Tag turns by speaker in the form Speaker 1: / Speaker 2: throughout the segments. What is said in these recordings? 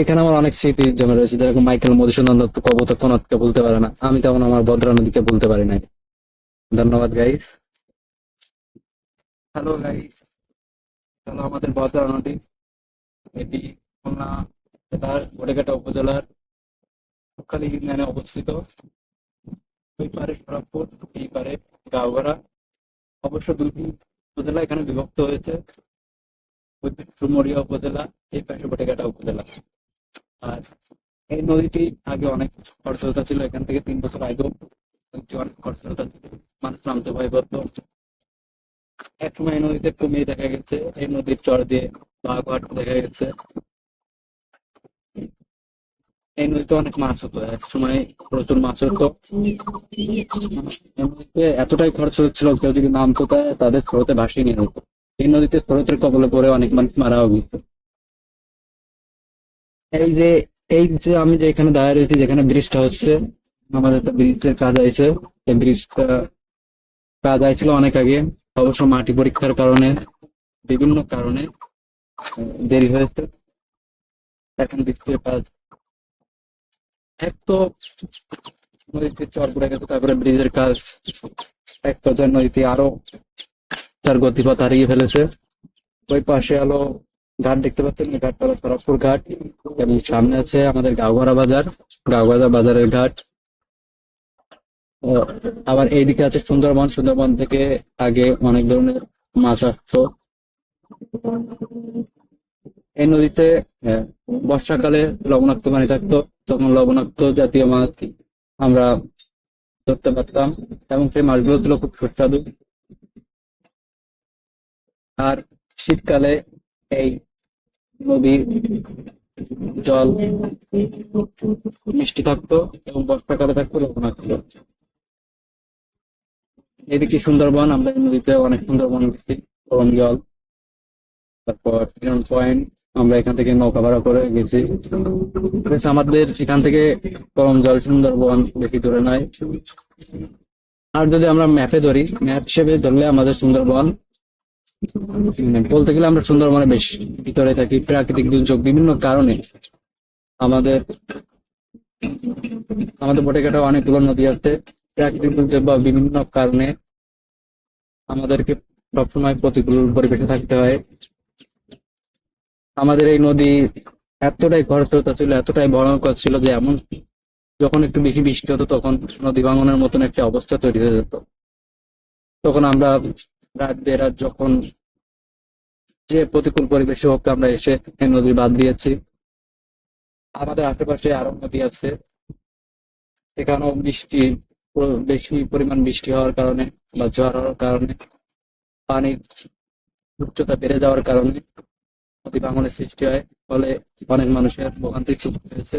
Speaker 1: এখানে আমার অনেক স্মৃতি জমে রয়েছে, যেরকম মাইকেল মধুসূদন দত্ত কবত কনককে বলতে পারে না। আমি তেমন আমার ভদ্রা নদীকে বলতে পারি নাই। ধন্যবাদ গাইস হ্যালো গাইস হ্যালো আমাদের ভদ্রা নদী। এটি খুলনা গোড়েঘাটা উপজেলার সুখালী ইউনিয়নে অবস্থিত। ওই পারে সরবপুর এই পারে গাওগড়া অবশ্য দুটি উপজেলা এখানে বিভক্ত হয়েছে। ওই উপজেলা, এই পাশে গোটেঘাটা উপজেলা। আর এই নদীটি আগে অনেক খরস্রোতা ছিল, এখান থেকে তিন বছর আগেও নদীটি অনেক খরস্রোতা ছিল। মানুষ নামতে ভয় করতো। এক সময় নদীতে কমিয়ে দেখা গেছে, এই নদীর চর দিয়ে বাঘাট দেখা গেছে। এই নদীতে অনেক মাছ হতো, এক সময় প্রচুর মাছ হতো। এতটাই খরচ হচ্ছিল, কেউ যদি নামতো তাদের স্রোতে ভাসিয়ে নিয়ে হতো এই নদীতে স্রোতের কবলে পড়ে অনেক মানুষ মারাও গেছে। এই যে এই যে আমি যে এখানে দাঁড়িয়ে রয়েছি, যেখানে ব্রিজটা হচ্ছে, আমাদের একটা ব্রিজের কাজ আছে। এই ব্রিজটা কাজ আইছিল অনেক আগে, অবশ্য মাটি পরীক্ষার কারণে, বিভিন্ন কারণে দেরি হয়েছে। এখন ব্রিজের কাজ এক তো নদীতে চর পড়ে গেছে, তারপরে ব্রিজের কাজ এক পর্যায়ে নদীতে আরও তার গতিপথ হারিয়ে ফেলেছে। ওই পাশে আলো ঘাট দেখতে পাচ্ছেন, এই ঘাটটা হলো খড়গপুর ঘাট। এবং সামনে আছে আমাদের গাওঘরা বাজার গাওঘরা বাজারের ঘাট। আবার এইদিকে আছে সুন্দরবন সুন্দরবন থেকে আগে অনেক ধরনের মাছ আসতো। এই নদীতে বর্ষাকালে লবণাক্ত পানি থাকতো, তখন লবণাক্ত জাতীয় মাছ আমরা ধরতে পারতাম এবং সেই মাছগুলো ছিল খুব সুস্বাদু। আর শীতকালে এই নদীর জল, মিষ্টি থাকতো এবং বর্ষাকালে থাকতো লবণাক্ত এদিকে সুন্দরবন, আমরা নদীতে অনেক সুন্দরবন গেছি। গরম জল, তারপর হিরন পয়েন্ট আমরা এখান থেকে নৌকা ভাড়া করে গেছি। আমাদের এখান থেকে গরম জল সুন্দরবন বেশি দূরে নয়। আর যদি আমরা ম্যাপে ধরি ম্যাপ হিসেবে ধরলে আমাদের সুন্দরবন বলতে গেলে আমরা সুন্দরবনে বেশ ভিতরে থাকি, প্রাকৃতিক দুর্যোগ বিভিন্ন কারণে। আমাদের আমাদের বটেঘাটা অনেকগুলো নদী আছে। প্রাকৃতিক দুর্যোগ বা বিভিন্ন কারণে আমাদেরকে সবসময় প্রতিকূল পরিবেশে থাকতে হয়। আমাদের এই নদী এতটাই খরস্রোতা ছিল, এতটাই ভয়ঙ্কর ছিল যে এমন, যখন একটু বেশি বৃষ্টি হতো তখন নদী ভাঙনের মতন একটা অবস্থা তৈরি হয়ে যেত। তখন আমরা রাত বেরাত যখন যে প্রতিকূল পরিবেশে হোক আমরা এসে নদী বাদ দিয়েছি। আমাদের আশেপাশে আরও নদী আছে। এখানেও বৃষ্টি বেশি পরিমাণ বৃষ্টি হওয়ার কারণে বা ঝড় হওয়ার কারণে, পানির উচ্চতা বেড়ে যাওয়ার কারণে নদী ভাঙনের সৃষ্টি হয়, ফলে অনেক মানুষের ভোগান্তির সৃষ্টি হয়েছে।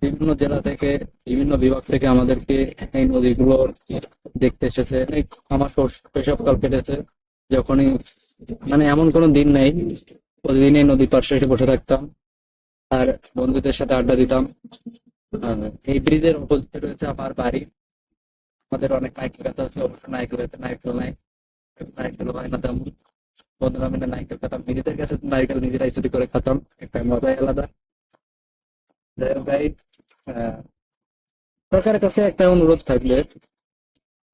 Speaker 1: বিভিন্ন জেলা থেকে, বিভিন্ন বিভাগ থেকে আমাদেরকে এই নদীগুলো দেখতে এসেছে। অনেক আমার শৈশ- শৈশবকাল কেটেছে। যখনই মানে এমন কোনো দিন নেই। প্রতিদিন এই নদীর পাশে এসে বসে থাকতাম আর বন্ধুদের সাথে আড্ডা দিতাম। এই ব্রিজের অপোজিটে রয়েছে আমার বাড়ি। আমাদের অনেক নাইকেল কথা আছে, অবশ্য নাইকেল গাছে নাইকেল নাই নাইকেল হয় না তেমন বন্ধুরা মিলে নাইকেল খেতাম নিজেদের কাছে নাইকেল নিজেরাই চুরি করে খেতাম। একটা মজাই আলাদা। যাই হোক সরকারের কাছে একটা অনুরোধ থাকবে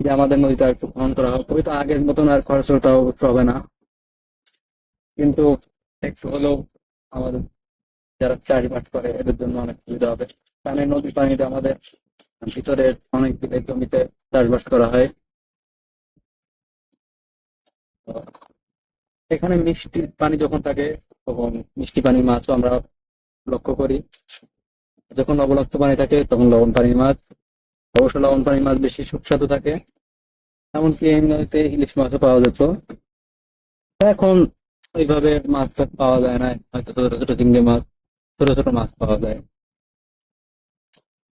Speaker 1: যে আমাদের নদীটা একটু খনন করা হোক। ওই তো আগের মতন আর খরচটা হবে না। কিন্তু একটু হলেও আমাদের যারা চাষবাস করে, এদের জন্য অনেক সুবিধা হবে। কারণ এই নদীর পানিতে আমাদের ভিতরের অনেক জমিতে চাষবাস করা হয়। এখানে মিষ্টি পানি যখন থাকে, তখন মিষ্টি পানির মাছও আমরা লক্ষ্য করি। যখন লবণাক্ত পানি থাকে, তখন লবণ পানির মাছ, অবশ্য লবণ পানির মাছ বেশি সুস্বাদু থাকে। এমনকি এই নদীতে ইলিশ মাছও পাওয়া যেত। এখন ওইভাবে মাছ টাছ পাওয়া যায় না, হয়তো ছোট ছোট চিংড়ি মাছ, ছোট ছোট মাছ পাওয়া যায়।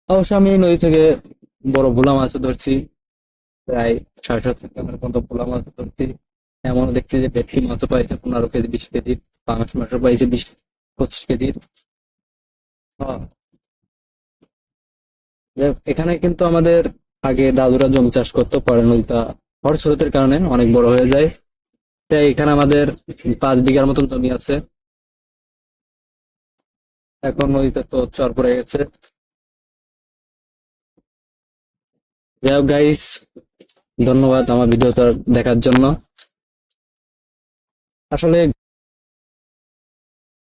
Speaker 1: অবশ্য আমি নদী থেকে বড় ভোলা মাছও ধরছি, প্রায় সাড়ে সাত গ্রামের মতো ভোলা মাছ ধরছি। এমন দেখছি যে ভেটকি মাছও পাইছে পনেরো কেজি, বিশ কেজি, পাঙাশ মাছও পাইছে বিশ, পঁচিশ কেজির হ্যাঁ। এখানে কিন্তু আমাদের আগে দাদুরা জমি চাষ করতো, পরে নদীটা খরস্রোতের কারণে অনেক বড় হয়ে যায়। তাই এখানে আমাদের পাঁচ বিঘার মতন জমি আছে। এখন নদীতে তো চর পড়ে গেছে। যাই হোক গাইস ধন্যবাদ আমার ভিডিওটা দেখার জন্য। আসলে